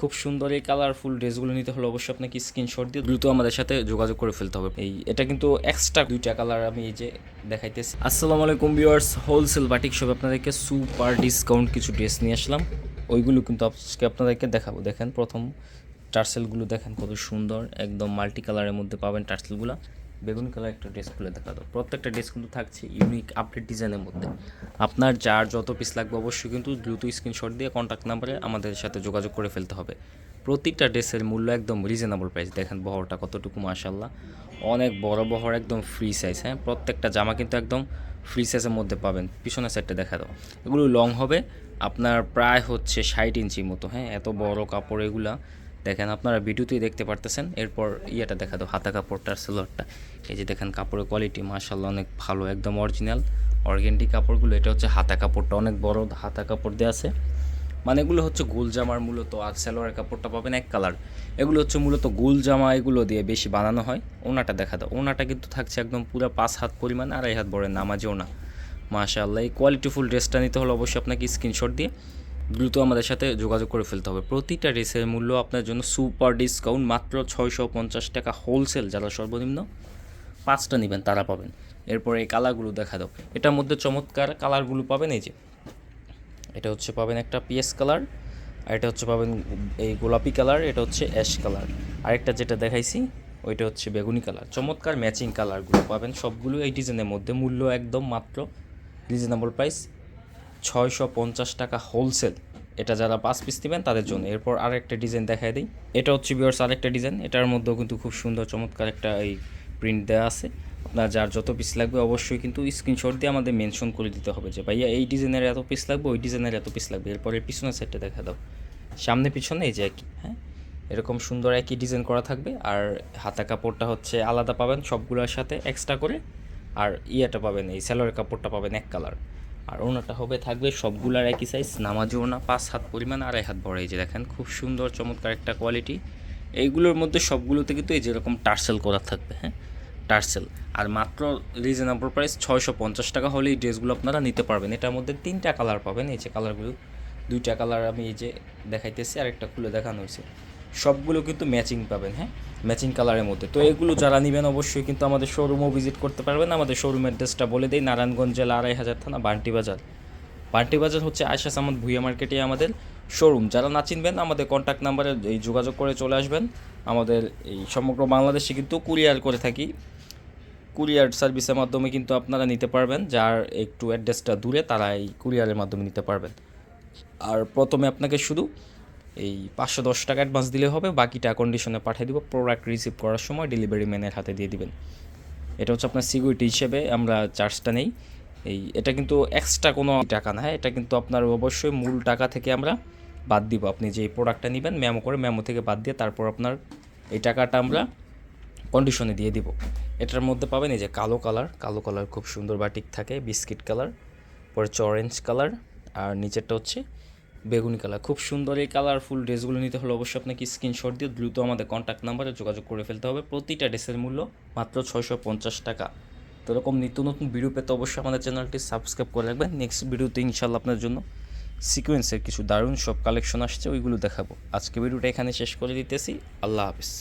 খুব সুন্দর এই কালারফুল ড্রেসগুলো নিতে হলে অবশ্যই আপনাকে স্ক্রিনশট দিয়ে দ্রুত আমাদের সাথে যোগাযোগ করে ফেলতে হবে। এই, এটা কিন্তু এক্সট্রা দুইটা কালার আমি এই যে দেখাইতেছি। আসসালামু আলাইকুম ভিউয়ার্স হোলসেল বাটিক শপ আপনাদেরকে সুপার ডিসকাউন্ট কিছু ড্রেস নিয়ে আসলাম। ওইগুলো কিন্তু আজকে আপনাদেরকে দেখাবো। দেখেন প্রথম টার্সেলগুলো দেখেন কত সুন্দর, একদম মাল্টি কালারের মধ্যে পাবেন টার্সেলগুলো। বেগুনি কালার একটা ড্রেস খুলে দেখা দাও প্রত্যেকটা ড্রেস কিন্তু থাকছে ইউনিক আপডেট ডিজাইনের মধ্যে। আপনার যার যত পিস লাগবে অবশ্যই কিন্তু দ্রুত স্ক্রিনশট দিয়ে কন্ট্যাক্ট নাম্বারে আমাদের সাথে যোগাযোগ করে ফেলতে হবে। প্রতিটা ড্রেসের মূল্য একদম রিজনেবল প্রাইস দেখেন বহরটা কতটুকু মাশাল্লাহ অনেক বড় বহর, একদম ফ্রি সাইজ হ্যাঁ? প্রত্যেকটা জামা কিন্তু একদম ফ্রি সাইজের মধ্যে পাবেন। পিছনের সাইডটা দেখা দাও। এগুলো লং হবে। আপনার প্রায় হচ্ছে ষাট ইঞ্চি মতো হ্যাঁ? এত বড় কাপড় এগুলা দেখেন আপনারা ভিডিওতেই দেখতে পারতেছেন, এরপর ইয়েটা দেখা দাও, হাতা কাপড়টার সেলোয়ারটা। এই যে দেখেন কাপড়ের কোয়ালিটি মার্শাল্লাহ অনেক ভালো, একদম অরিজিনাল অর্গেন্টি কাপড়গুলো। এটা হচ্ছে হাতা কাপড়টা, অনেক বড় হাতা কাপড় দেওয়া আছে। মানে এগুলো হচ্ছে গোল জামার মূলত, আর সালোয়ারের কাপড়টা পাবেন এক কালার এগুলো হচ্ছে মূলত গোল জামা, এগুলো দিয়ে বেশি বানানো হয়। ওনাটা দেখা দাও, ওনাটা কিন্তু থাকছে একদম পুরো পাঁচ হাত পরিমাণ, আড়াই হাত বড় নামাজে ওনা মাশাআল্লাহ, এই কোয়ালিটিফুল ড্রেসটা নিতে হলে অবশ্যই আপনাকে স্ক্রিনশট দিয়ে দ্রুত আমাদের সাথে যোগাযোগ করে ফেলতে হবে। প্রতিটা রেসের মূল্য আপনার জন্য সুপার ডিসকাউন্ট, মাত্র ছয়শো পঞ্চাশ টাকা হোলসেল, যারা সর্বনিম্ন পাঁচটা নেবেন তারা পাবেন। এরপরে এই কালারগুলো দেখা দাও। এটার মধ্যে চমৎকার কালারগুলো পাবেন এই যে। এটা হচ্ছে পাবেন একটা পিএস কালার, আর এটা হচ্ছে পাবেন এই গোলাপি কালার, এটা হচ্ছে অ্যাশ কালার। আরেকটা যেটা দেখাইছি, ওইটা হচ্ছে বেগুনি কালার। চমৎকার ম্যাচিং কালারগুলো পাবেন। সবগুলো এই ডিজাইনের মধ্যে মূল্য একদম মাত্র রিজনেবল প্রাইস ছয়শো পঞ্চাশ টাকা হোলসেল এটা যারা পাঁচ পিস নেবেন, তাদের জন্য। এরপর আরেকটা ডিজাইন দেখাই দিই। এটা হচ্ছে বিয়ার্স আরেকটা ডিজাইন এটার মধ্যেও কিন্তু খুব সুন্দর, চমৎকার একটা এই প্রিন্ট দেওয়া আছে। আপনার যার যত পিস লাগবে, অবশ্যই কিন্তু স্ক্রিনশট দিয়ে আমাদের মেনশন করে দিতে হবে যে, ভাইয়া, এই ডিজাইনের এত পিস লাগবে, ওই ডিজাইনের এত পিস লাগবে। এরপরে পিছনের সাইডটা দেখা দাও। সামনে পিছনে এই যে একই হ্যাঁ? এরকম সুন্দর একই ডিজাইন করা থাকবে। আর হাতা কাপড়টা হচ্ছে আলাদা পাবেন সবগুলোর সাথে এক্সট্রা করে। আর ইয়েটা পাবেন এই স্যালোয়ার কাপড়টা পাবেন এক কালার আর ওনাটা হবে, থাকবে সবগুলার একই সাইজ নামাজি ওনা পাঁচ হাত পরিমাণ, আড়াই হাত বড় এই যে দেখেন, খুব সুন্দর, চমৎকার একটা কোয়ালিটি এইগুলোর মধ্যে সবগুলোতে কিন্তু এই যেরকম টার্সেল করা থাকবে হ্যাঁ? টার্সেল। আর মাত্র রিজনেবল প্রাইস ছয়শো পঞ্চাশ টাকা হলে এই ড্রেসগুলো আপনারা নিতে পারবেন। এটার মধ্যে তিনটা কালার পাবেন, এই যে কালারগুলো দুইটা কালার আমি এই যে দেখাইতেছি আর একটা খুলে দেখানো হয়েছে। সবগুলো কিন্তু ম্যাচিং পাবেন হ্যাঁ? ম্যাচিং কালারের মধ্যে। তো এগুলো যারা নেবেন অবশ্যই কিন্তু আমাদের শোরুমও ভিজিট করতে পারবেন। আমাদের শোরুম অ্যাড্রেসটা বলে দিই, নারায়ণগঞ্জ জেলা আড়াই হাজার থানা, বান্টি বাজার। বান্টি বাজার হচ্ছে আয়সা সামন্ত ভুইয়া মার্কেটে আমাদের শোরুম যারা না চিনবেন, আমাদের কন্ট্যাক্ট নাম্বারে এই যোগাযোগ করে চলে আসবেন। আমাদের এই সমগ্র বাংলাদেশে কিন্তু কুরিয়ার করে থাকি। কুরিয়ার সার্ভিসের মাধ্যমে কিন্তু আপনারা নিতে পারবেন। যার একটু অ্যাড্রেসটা দূরে, তারা এই কুরিয়ারের মাধ্যমে নিতে পারবেন। আর প্রথমে আপনাকে শুধু এই পাঁচশো দশ টাকা অ্যাডভান্স দিলে হবে, বাকিটা কন্ডিশনে পাঠিয়ে দিব প্রোডাক্ট রিসিভ করার সময় ডেলিভারি ম্যানের হাতে দিয়ে দিবেন। এটা হচ্ছে আপনার সিকিউরিটি হিসেবে আমরা চার্জটা নেই। এই, এটা কিন্তু এক্সট্রা কোনো টাকা না হ্যাঁ এটা কিন্তু আপনার অবশ্যই মূল টাকা থেকে আমরা বাদ দিব। আপনি যে প্রোডাক্টটা নেবেন ম্যামো করে ম্যামো থেকে বাদ দিয়ে তারপর আপনার এই টাকাটা আমরা কন্ডিশনে দিয়ে দিব। এটার মধ্যে পাবেন এই যে কালো কালার কালো কালার খুব সুন্দর বাটিক থাকে বিস্কিট কালার পরে হচ্ছে অরেঞ্জ কালার আর নিচেরটা হচ্ছে বেগুনি কালার। খুব সুন্দর এই কালারফুল ড্রেসগুলো নিতে হলে অবশ্যই আপনাকে স্ক্রিনশট দিয়ে দ্রুত আমাদের কন্ট্যাক্ট নাম্বারে যোগাযোগ করে ফেলতে হবে। প্রতিটা ড্রেসের মূল্য মাত্র ছয়শো পঞ্চাশ টাকা। তো এরকম নিত্য নতুন ভিডিও পেতে অবশ্যই আমাদের চ্যানেলটি সাবস্ক্রাইব করে রাখবেন। নেক্সট ভিডিওতে ইনশাল্লাহ আপনার জন্য সিকোয়েন্সের কিছু দারুণ সব কালেকশন আসছে, ওইগুলো দেখাবো। আজকে ভিডিওটা এখানে শেষ করে দিতেছি। আল্লাহ হাফিজ।